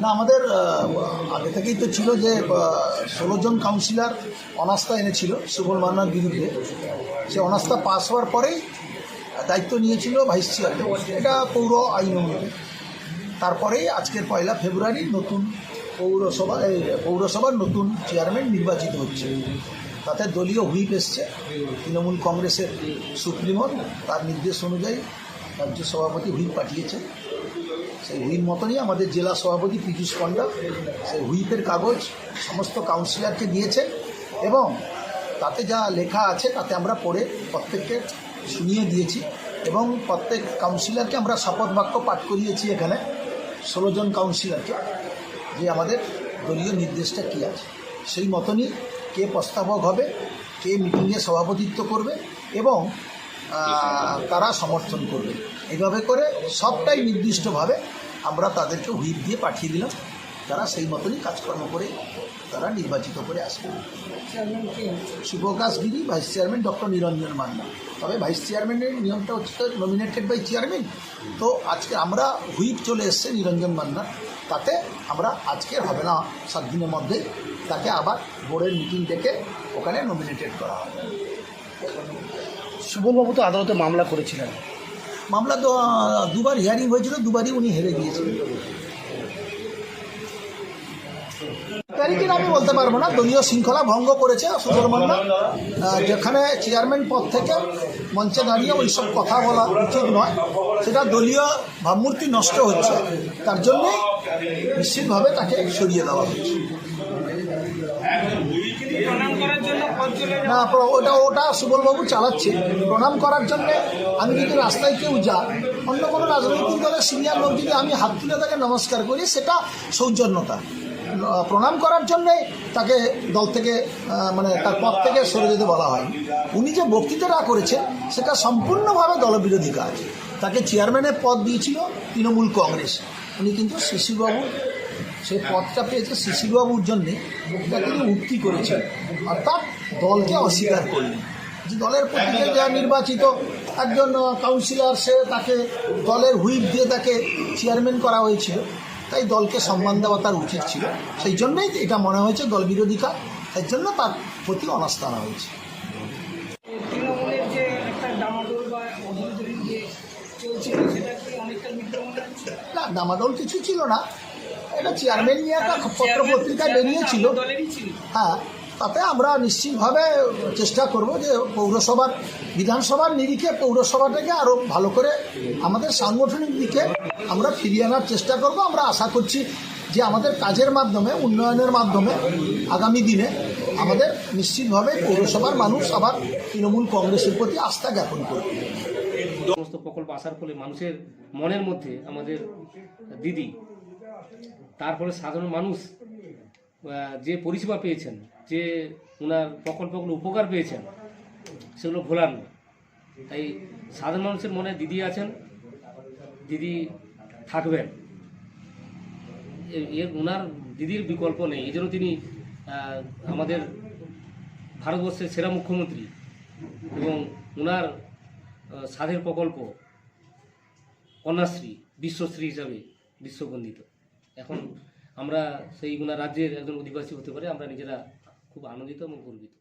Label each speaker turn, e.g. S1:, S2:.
S1: না, আমাদের আগে থেকেই তো ছিল যে ষোলো জন কাউন্সিলর অনাস্থা এনেছিল সুবল মান্নার বিরুদ্ধে। সে অনাস্থা পাস হওয়ার পরেই দায়িত্ব নিয়েছিল ভাইস চেয়ারম্যান এটা পৌর আইন অনুযায়ী। তারপরেই আজকের পয়লা ফেব্রুয়ারি নতুন পৌরসভা, এই পৌরসভার নতুন চেয়ারম্যান নির্বাচিত হচ্ছে। তাতে দলীয় হুইপ এসছে। তৃণমূল কংগ্রেসের সুপ্রিমো, তার নির্দেশ অনুযায়ী রাজ্য সভাপতি হুইপ পাঠিয়েছে সেই হুইপ মতনই আমাদের জেলা সভাপতি পীযুষ পণ্ডা সেই হুইপের কাগজ সমস্ত কাউন্সিলরকে দিয়েছেন এবং তাতে যা লেখা আছে তাতে আমরা পড়ে প্রত্যেককে শুনিয়ে দিয়েছি এবং প্রত্যেক কাউন্সিলরকে আমরা শপথ বাক্য পাঠ করিয়েছি এখানে ষোলো জন কাউন্সিলরকে যে আমাদের দলীয় নির্দেশটা কী আছে। সেই মতনই কে প্রস্তাবক হবে, কে মিটিংয়ে সভাপতিত্ব করবে এবং তারা সমর্থন করবে। এইভাবে করে সবটাই নির্দিষ্টভাবে আমরা তাদেরকে হুইপ দিয়ে পাঠিয়ে দিলাম। তারা সেই মতনই কাজকর্ম করে তারা নির্বাচিত করে আসবে। Shubhakash Giri, vice chairman doctor Niranjan Manna. তবে ভাইস চেয়ারম্যানের নিয়মটা হচ্ছে নমিনেটেড বাই চেয়ারম্যান তো আজকে আমরা হুইপ চলে এসছে নিরঞ্জন মান্না। তাতে আমরা আজকের হবে না, সাত দিনের মধ্যে তাকে আবার বোর্ডের মিটিং ডেকে ওখানে নমিনেটেড করা হবে।
S2: সুবলবাবু তো আদালতে মামলা করেছিলেন।
S1: মামলা তো দুবার হিয়ারিং হয়েছিল, দুবারই উনি হেরে গিয়েছিলেন তারিখের আমি বলতে পারব না, দলীয় শৃঙ্খলা ভঙ্গ করেছে সুব্রহ্মণ্য যেখানে চেয়ারম্যান পদ থেকে মঞ্চে দাঁড়িয়ে ওইসব কথা বলা উচিত নয়। সেটা দলীয় ভাবমূর্তি নষ্ট হচ্ছে, তার জন্যই নিশ্চিতভাবে তাকে সরিয়ে দেওয়া হচ্ছে না ওটা ওটা সুবলবাবু চালাচ্ছে। প্রণাম করার জন্য আমি যদি রাস্তায় কেউ যা অন্য কোনো রাজনৈতিক দলের সিনিয়র লোক যদি আমি হাত তুলে তাকে নমস্কার করি, সেটা সৌজন্যতা। প্রণাম করার জন্যে তাকে দল থেকে মানে তার পদ থেকে সরে যেতে বলা হয় উনি যে বক্তৃতাটা করেছেন, সেটা সম্পূর্ণভাবে দলবিরোধী কাজ। তাকে চেয়ারম্যানের পদ দিয়েছিল তৃণমূল কংগ্রেস। উনি কিন্তু শিশিরবাবু সেই পদটা পেয়েছে শিশিরবাবুর জন্যে তিনি উক্তি করেছেন। অর্থাৎ দলকে অস্বীকার করলেন। যে দলের প্রতীকে যা নির্বাচিত একজন কাউন্সিলর সে তাকে দলের হুইপ দিয়ে তাকে চেয়ারম্যান করা হয়েছিল। তাই দলকে সম্মান দেওয়া তার উচিত ছিল। সেই জন্যই এটা মনে হয়েছে দল বিরোধী কাজ তাই জন্য তার প্রতি অনাস্থা আনা হয়েছে। না দামাদল কিছু ছিল না। এটা চেয়ারম্যান নিয়ে একটা পত্র পত্রিকায় বেরিয়েছিল। হ্যাঁ তাতে আমরা নিশ্চিতভাবে চেষ্টা করব যে পৌরসভার বিধানসভার নিরিখে পৌরসভাটাকে আরও ভালো করে আমাদের সাংগঠনিক দিকে আমরা ফিরিয়ে আনার চেষ্টা করব। আমরা আশা করছি যে আমাদের কাজের মাধ্যমে উন্নয়নের মাধ্যমে আগামী দিনে আমাদের নিশ্চিতভাবে পৌরসভার মানুষ আবার তৃণমূল কংগ্রেসের প্রতি আস্থা জ্ঞাপন করবে।
S3: সমস্ত প্রকল্প আসার ফলে মানুষের মনের মধ্যে আমাদের দিদি তারপরে সাধারণ মানুষ যে পরিষেবা পেয়েছেন, যে ওনার প্রকল্পগুলো উপকার পেয়েছেন, সেগুলো ভোলার নয়। তাই সাধারণ মানুষের মনে দিদি আছেন, দিদি থাকবেন। এর ওনার দিদির বিকল্প নেই। এই জন্য তিনি আমাদের ভারতবর্ষের সেরা মুখ্যমন্ত্রী এবং ওনার সাধের প্রকল্প কন্যাশ্রী, বিশ্বশ্রী হিসাবে বিশ্ববন্দিত। এখন আমরা সেই গুণা রাজ্যের একজন অধিবাসী হতে পারে, আমরা নিজেরা খুব আনন্দিত এবং গর্বিত।